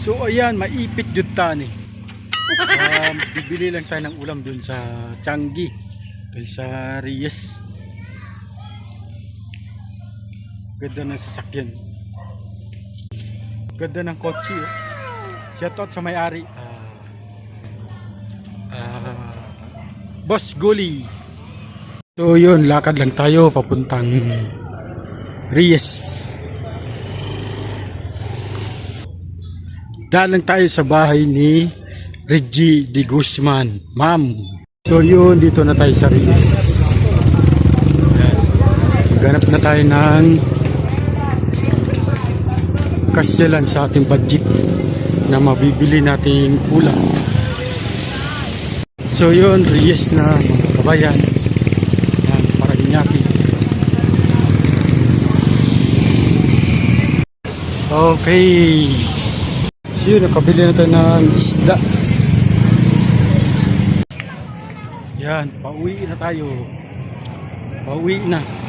So ayan, maipit jud tani. Um, bibili lang tayo ng ulam dun sa Changi. Dun sa Reyes. Ganda ng sasakyan. Ganda ng kotse. Oh. Shoutout sa may-ari. Ah, ah, Boss Guli. So yun, lakad lang tayo papuntang Reyes. Daan lang tayo sa bahay ni Reggie de Guzman. Ma'am. So yun, dito na tayo sa. Ayan. Ganap na tayo ng kasyalan sa ating budget na mabibili nating ulam. So yun, Reyes na mga kabayan. Yan, para inyaki. Okay. Yun, nakabili na tayo ng isda. Yan, pauwi na tayo. Pauwi na.